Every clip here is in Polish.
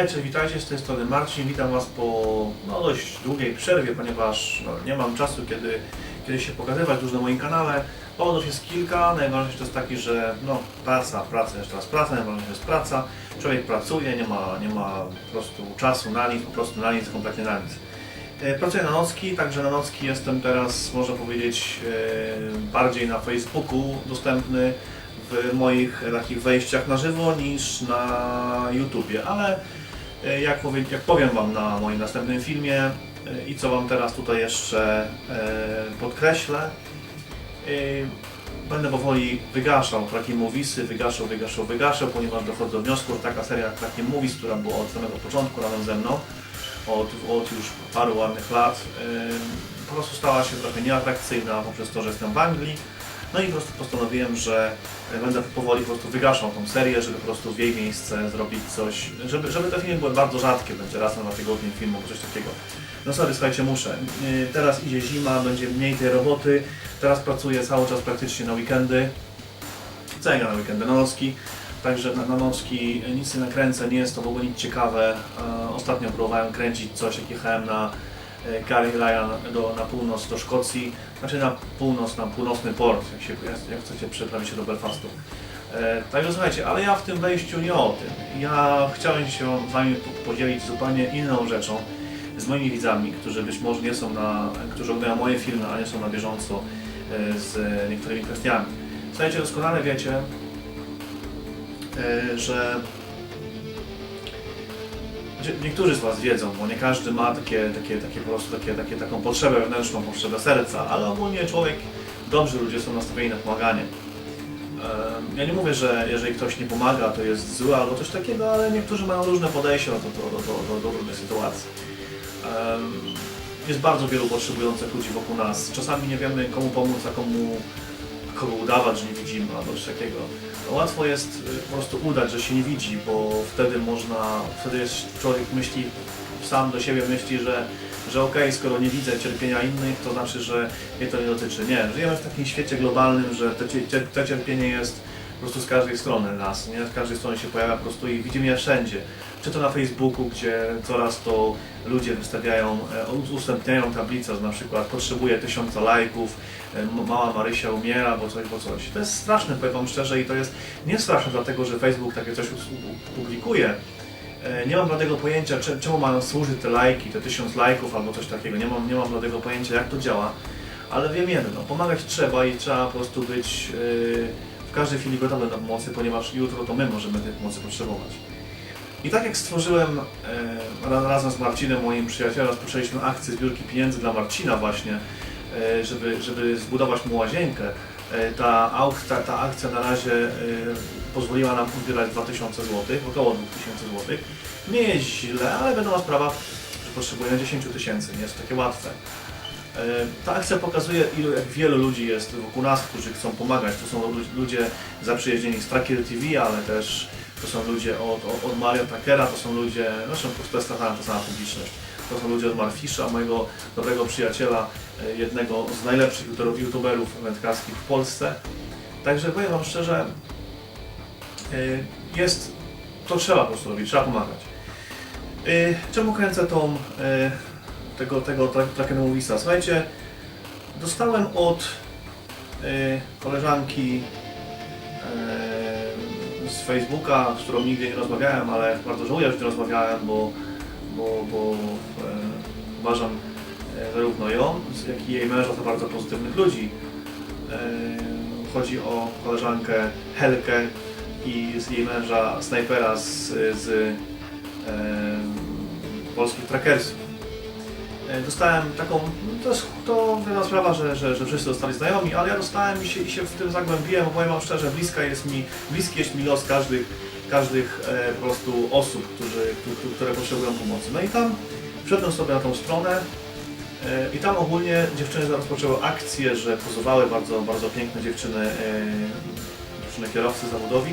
Hej, cześć, witajcie, z tej strony Marcin. Witam Was po no, dość długiej przerwie, ponieważ no, nie mam czasu, kiedy, kiedy się pokazywać dużo na moim kanale. Powodów jest kilka. Najważniejszy to jest taki, że no, praca, praca, jeszcze raz praca, najważniejsza jest praca. Człowiek pracuje, nie ma, nie ma po prostu czasu na nic, po prostu na nic, kompletnie na nic. E, Pracuję na nocki, także na nocki jestem teraz, można powiedzieć, e, bardziej na Facebooku dostępny w moich takich wejściach na żywo niż na YouTubie, ale jak, powie, jak powiem Wam na moim następnym filmie e, i co Wam teraz tutaj jeszcze e, podkreślę, e, będę powoli wygaszał Tracking Moviesy, wygaszał, wygaszał, wygaszał, ponieważ dochodzę do wniosku, że taka seria jak Tracking Movies, która była od samego początku razem ze mną, od, od już paru ładnych lat, e, po prostu stała się trochę nieatrakcyjna poprzez to, że jestem w Anglii. No i po prostu postanowiłem, że będę powoli po prostu wygaszał tą serię, żeby po prostu w jej miejsce zrobić coś, żeby, żeby te filmy były bardzo rzadkie, będzie raz na dwa tygodnie film albo coś takiego. No sorry, słuchajcie, muszę. Yy, Teraz idzie zima, będzie mniej tej roboty, teraz pracuję cały czas praktycznie na weekendy. Co ja na weekendy? Na nocki. Także na, na nocki nic nie nakręcę, nie jest to w ogóle nic ciekawe. E, Ostatnio próbowałem kręcić coś, jak jechałem na e, Carrie Ryan do, na północ do Szkocji, znaczy na północ, na północny port, jak, się, jak- chcecie przeprawić się do Belfastu. E, także słuchajcie, ale ja w tym wejściu nie o tym. Ja chciałem się z Wami po- podzielić zupełnie inną rzeczą, z moimi widzami, którzy być może nie są na, którzy oglądają moje filmy, a nie są na bieżąco e, z niektórymi kwestiami. Słuchajcie, doskonale wiecie, e, że że niektórzy z Was wiedzą, bo nie każdy ma takie, takie, takie po prostu takie, takie, taką potrzebę wewnętrzną, potrzebę serca, ale ogólnie człowiek, dobrzy ludzie są nastawieni na pomaganie. Ja nie mówię, że jeżeli ktoś nie pomaga, to jest zły albo coś takiego, ale niektórzy mają różne podejście do, do, do, do, do, różnych sytuacji. Jest bardzo wielu potrzebujących ludzi wokół nas. Czasami nie wiemy komu pomóc, a komu, kogo udawać, że nie widzimy albo coś takiego. Łatwo jest y, po prostu udać, że się nie widzi, bo wtedy można, wtedy jest człowiek myśli, sam do siebie myśli, że, że okej, skoro nie widzę cierpienia innych, to znaczy, że mnie to nie dotyczy. Nie, żyjemy w takim świecie globalnym, że cie- cie- to cierpienie jest po prostu z każdej strony nas, nie? Z każdej strony się pojawia po prostu i widzimy je wszędzie. Czy to na Facebooku, gdzie coraz to ludzie wystawiają, e, udostępniają tablicę, że na przykład potrzebuje tysiąca lajków, e, mała Marysia umiera, bo coś, bo coś. To jest straszne, powiem Wam szczerze, i to jest nie straszne dlatego, że Facebook takie coś publikuje. E, Nie mam bladego pojęcia, cze- czemu mają służyć te lajki, te tysiąc lajków albo coś takiego. Nie mam, nie mam bladego pojęcia, jak to działa, ale wiem jedno, pomagać trzeba i trzeba po prostu być e, w każdej chwili gotowy na pomocy, ponieważ jutro to my możemy tej pomocy potrzebować. I tak jak stworzyłem e, ra- razem z Marcinem, moim przyjacielem, rozpoczęliśmy akcję zbiórki pieniędzy dla Marcina właśnie, e, żeby, żeby zbudować mu łazienkę. E, ta, ta, ta akcja na razie e, pozwoliła nam uzbierać 2000 zł, około 2000 zł. Nie jest źle, ale wiadoma sprawa, że potrzebujemy 10 tysięcy, nie jest takie łatwe. E, Ta akcja pokazuje, ilu, jak wielu ludzi jest wokół nas, którzy chcą pomagać. To są lu- ludzie zaprzyjaźnieni z Tracker TV, ale też to są ludzie od, od, Mario Tuckera, to są ludzie, zresztą po prostu jest ta ta sama publiczność. To są ludzie od Marfisza, mojego dobrego przyjaciela, e, jednego z najlepszych youtuberów- wędkarskich w Polsce. Także powiem Wam szczerze, e, jest, to trzeba po prostu robić, trzeba pomagać. Czemu kręcę tą, tego, tego tra- Tracker Moviesa? Słuchajcie, dostałem od e, koleżanki e, z Facebooka, z którą nigdy nie rozmawiałem, ale bardzo żałuję, że nie rozmawiałem, bo, bo, bo e, uważam e, zarówno ją, jak i jej męża za bardzo pozytywnych ludzi. E, chodzi o koleżankę Helkę i z jej męża Snajpera z, z e, polskich trackersów. E, Dostałem taką, to jest to wielka sprawa, że, że, że wszyscy dostali znajomi, ale ja dostałem i się, i się w tym zagłębiłem, bo Wam szczerze, bliska jest mi, bliski jest mi los każdych, każdych e, po prostu osób, którzy, któ- które potrzebują pomocy. No i tam wszedłem sobie na tą stronę e, i tam ogólnie dziewczyny rozpoczęły akcję, że pozowały bardzo, bardzo piękne dziewczyny, e, dziewczyny kierowcy zawodowi,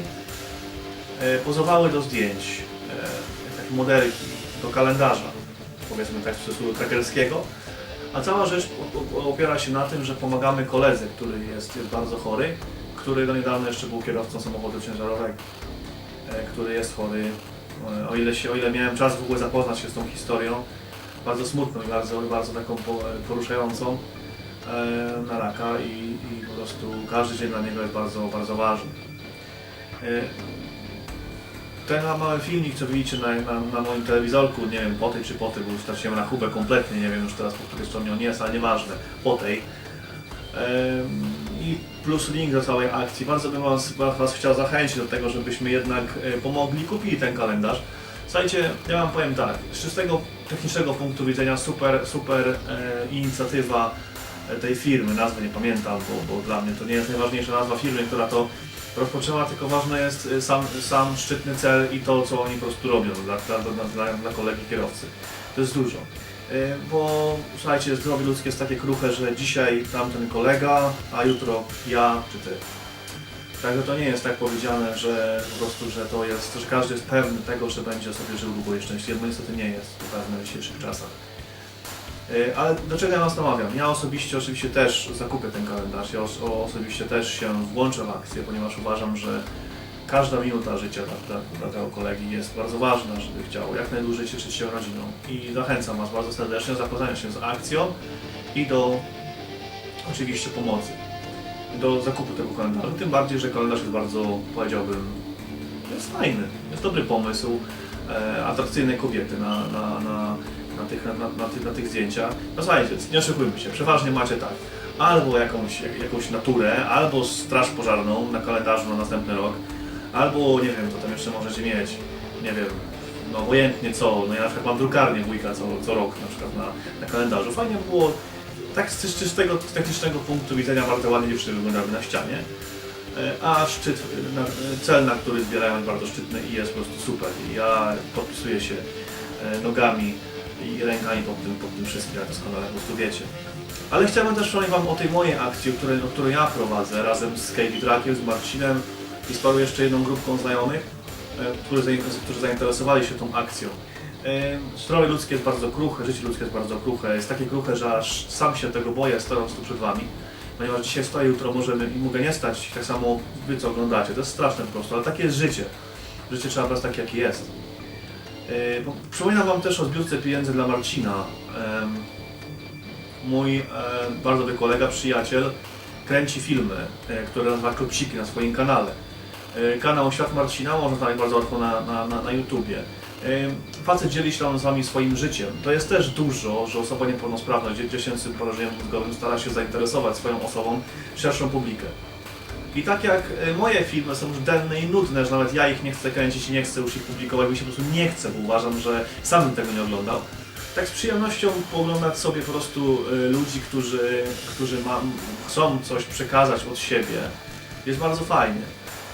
e, pozowały do zdjęć, e, takie modelki, do kalendarza powiedzmy tak w cudzysłowie trackerskiego, a cała rzecz opiera się na tym, że pomagamy koledze, który jest, bardzo chory, który do niedawna jeszcze był kierowcą samochodu ciężarowego, e, który jest chory E, O ile, się, o ile miałem czas w ogóle zapoznać się z tą historią, bardzo smutną i bardzo, bardzo taką po- poruszającą e, na raka i, i po prostu każdy dzień dla niego jest bardzo, bardzo ważny. Ten mały filmik, co widzicie na, na, na moim telewizorku, nie wiem po tej czy po tej, bo już straciłem rachubę kompletnie, nie wiem już teraz po której stronie on jest, ale nieważne, po tej. I plus link do całej akcji. Bardzo bym was, was chciał zachęcić do tego, żebyśmy jednak e, pomogli kupili ten kalendarz. Słuchajcie, ja wam powiem tak, z czystego technicznego punktu widzenia super, super e, inicjatywa e, tej firmy, nazwy nie pamiętam, bo, bo dla mnie to nie jest najważniejsza nazwa firmy, która to rozpoczęła, tylko ważny jest e, sam, sam szczytny cel i to, co oni po prostu robią dla, dla, dla, dla, kolegi kierowcy. To jest dużo. E, Bo słuchajcie, zdrowie ludzkie jest takie kruche, że dzisiaj tamten kolega, a jutro ja czy ty. Także to nie jest tak powiedziane, że po prostu, że to jest, że każdy jest pewny tego, że będzie sobie żył długo i szczęśliwie, bo niestety nie jest pewne w dzisiejszych czasach. E, Ale do czego ja nas namawiam? Ja osobiście oczywiście też zakupię ten kalendarz, ja osobiście też się włączę w akcję, ponieważ uważam, że każda minuta życia dla, dla, tego kolegi jest bardzo ważna, żeby chciał jak najdłużej cieszyć się rodziną. I zachęcam Was bardzo serdecznie do zapoznania się z akcją i do oczywiście pomocy, do zakupu tego kalendarza. Tym bardziej, że kalendarz jest bardzo, powiedziałbym, jest fajny, jest dobry pomysł, e, atrakcyjne kobiety na, na, na, na, tych, na, na, tych, na tych zdjęciach. No słuchajcie, nie oszukujmy się, przeważnie macie tak, albo jakąś, jak, jakąś naturę, albo straż pożarną na kalendarzu na następny rok, albo nie wiem, co tam jeszcze możecie mieć, nie wiem, no obojętnie co, no ja na przykład mam drukarnię wujka co, co rok na przykład na, na kalendarzu. Fajnie by było, tak z czystego technicznego punktu widzenia bardzo ładnie dziewczyny wyglądały na ścianie, E, a szczyt, e, e, cel, na który zbierają jest bardzo szczytny i jest po prostu super. Ja podpisuję się nogami i rękami pod tym, pod tym wszystkim, jak doskonale po prostu wiecie. Ale chciałbym też wspomnieć Wam o tej mojej akcji, której ja prowadzę razem z Katie Drakiem, z Marcinem i z paru jeszcze jedną grupką znajomych, e, którzy zainteresowali się tą akcją. E, Zdrowie ludzkie jest bardzo kruche, życie ludzkie jest bardzo kruche, jest takie kruche, że aż sam się tego boję, stojąc tu przed Wami. Ponieważ dzisiaj stoję, jutro możemy i mogę nie stać, tak samo Wy co oglądacie, to jest straszne po prostu, ale takie jest życie. Życie trzeba brać takie, jakie jest. Bo Przypominam Wam też o zbiórce pieniędzy dla Marcina. Mój e, bardzo dobry kolega, przyjaciel, kręci filmy, e, które nazywa Klopsiki na swoim kanale. E, Kanał Świat Marcina można znaleźć bardzo łatwo na, na, na, na YouTubie. Facet dzieli się tam z Wami swoim życiem. To jest też dużo, że osoba niepełnosprawna, dzie- dziecięcy z porażeniem mózgowym stara się zainteresować swoją osobą szerszą publikę. I tak jak e, moje filmy są już denne i nudne, że nawet ja ich nie chcę kręcić i nie chcę już ich publikować, bo się po prostu nie chcę, bo uważam, że sam bym tego nie oglądał. Tak z przyjemnością pooglądać sobie po prostu y, ludzi, którzy, którzy ma, chcą coś przekazać od siebie, jest bardzo fajnie.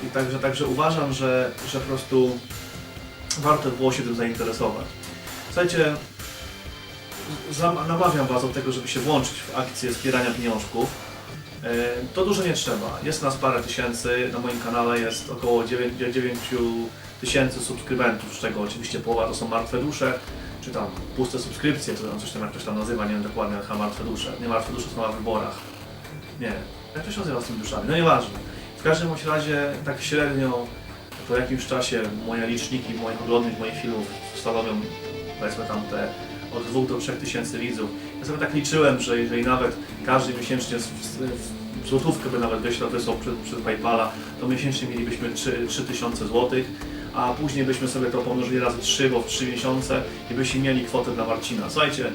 I także, także uważam, że, że po prostu warto było się tym zainteresować. Słuchajcie, namawiam Was do tego, żeby się włączyć w akcję zbierania pieniążków. E, To dużo nie trzeba. Jest nas parę tysięcy, na moim kanale jest około 9 tysięcy subskrybentów, z czego oczywiście połowa to są martwe dusze, czy tam puste subskrypcje, to tam coś tam jak ktoś tam nazywa, nie wiem dokładnie, chyba martwe dusze. Nie martwe dusze są na wyborach. Nie. Jak to się nazywa z tymi duszami? No nieważne. W każdym bądź razie tak średnio po jakimś czasie moje liczniki moich oglądów, moich filmów stanowią powiedzmy tam te od 2 do 3 tysięcy widzów. Ja sobie tak liczyłem, że jeżeli nawet każdy miesięcznie złotówkę by nawet wyślał, wysłał przed, przed Paypala, to miesięcznie mielibyśmy 3, 3 tysiące złotych, a później byśmy sobie to pomnożyli razy 3, bo w 3 miesiące i byśmy mieli kwotę dla Marcina. Słuchajcie,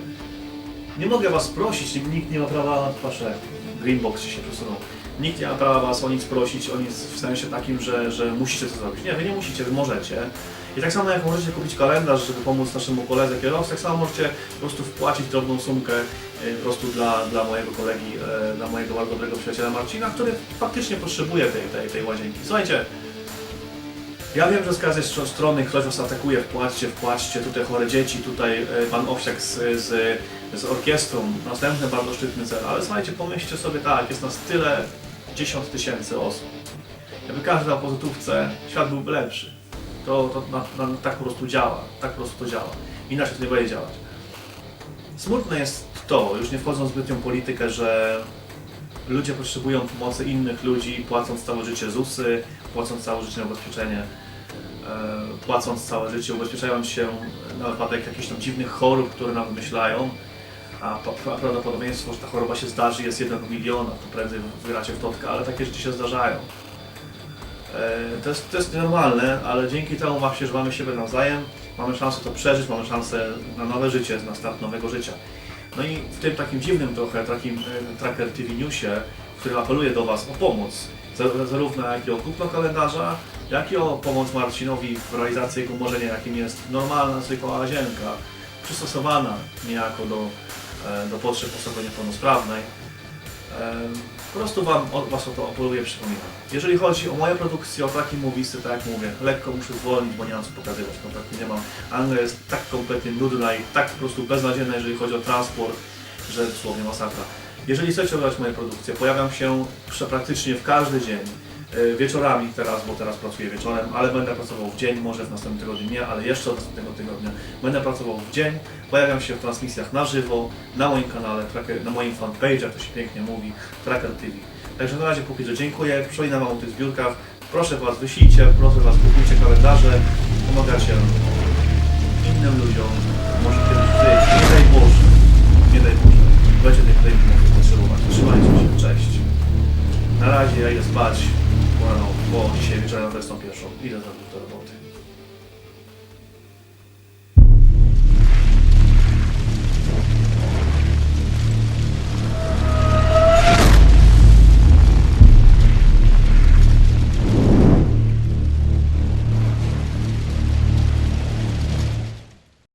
nie mogę Was prosić, nikt nie ma prawa, patrzę, Greenbox się przesunął. Nikt nie ma prawa Was o nic prosić, o nic w sensie takim, że, że musicie to zrobić. Nie, Wy nie musicie, Wy możecie. I tak samo jak możecie kupić kalendarz, żeby pomóc naszemu koledze kierowcy, tak samo możecie po prostu wpłacić drobną sumkę e, po prostu dla, dla mojego kolegi, e, dla mojego bardzo dobrego przyjaciela Marcina, który faktycznie potrzebuje tej, tej, tej łazienki. Słuchajcie, ja wiem, że z każdej stro- strony ktoś was atakuje, wpłaćcie, wpłaćcie, tutaj chore dzieci, tutaj e, pan Owsiak z, z, z orkiestrą, następny bardzo szczytny cel, ale słuchajcie, pomyślcie sobie tak, jest nas tyle dziesiąt tysięcy osób. Jakby każdy na pozytówce, świat byłby lepszy. To, to na, na, tak po prostu działa, tak po prostu to działa. Inaczej to nie będzie działać. Smutne jest to, już nie wchodząc w zbytnią politykę, że ludzie potrzebują pomocy innych ludzi, płacąc całe życie ZUSy, płacąc całe życie na ubezpieczenie. E, płacąc całe życie, ubezpieczając się na wypadek jakichś tam dziwnych chorób, które nam wymyślają, a a prawdopodobieństwo, że ta choroba się zdarzy jest 1 do miliona, to prędzej wygracie w totka, ale takie rzeczy się zdarzają. E, To jest, to jest normalne, ale dzięki temu właśnie, że mamy siebie nawzajem, mamy szansę to przeżyć, mamy szansę na nowe życie, na start nowego życia. No i w tym takim dziwnym trochę, takim e, Tracker TV Newsie, w którym apeluję do Was o pomoc, za- zarówno jak i o kupno kalendarza, jak i o pomoc Marcinowi w realizacji jego marzenia, jakim jest normalna, zwykła łazienka, przystosowana niejako do, e, do potrzeb osoby niepełnosprawnej. Po prostu wam, o, Was o to apeluję, przypominam. Jeżeli chodzi o moje produkcje, o traki mowisty, tak jak mówię, lekko muszę zwolnić, bo nie mam co pokazywać, kompletnie nie mam. Anglia jest tak kompletnie nudna i tak po prostu beznadziejna, jeżeli chodzi o transport, że dosłownie masakra. Jeżeli chcecie oglądać moje produkcje, pojawiam się praktycznie w każdy dzień. E, Wieczorami teraz, bo teraz pracuję wieczorem, ale będę pracował w dzień, może w następnym tygodniu nie, ale jeszcze od następnego tygodnia będę pracował w dzień. Pojawiam się w transmisjach na żywo, na moim kanale, na moim fanpage, jak to się pięknie mówi, Tracker TV. Także na razie póki co dziękuję, przypominam o tych zbiórkach. Proszę Was, wyślijcie, proszę Was, kupujcie kalendarze, pomagacie innym ludziom, może kiedyś przyjść, nie daj Boże, nie daj Boże, będzie tych klejmów potrzebować. Trzymajcie się, cześć. Na razie ja idę spać, rano, bo dzisiaj wieczorem na 21. Idę za do roboty.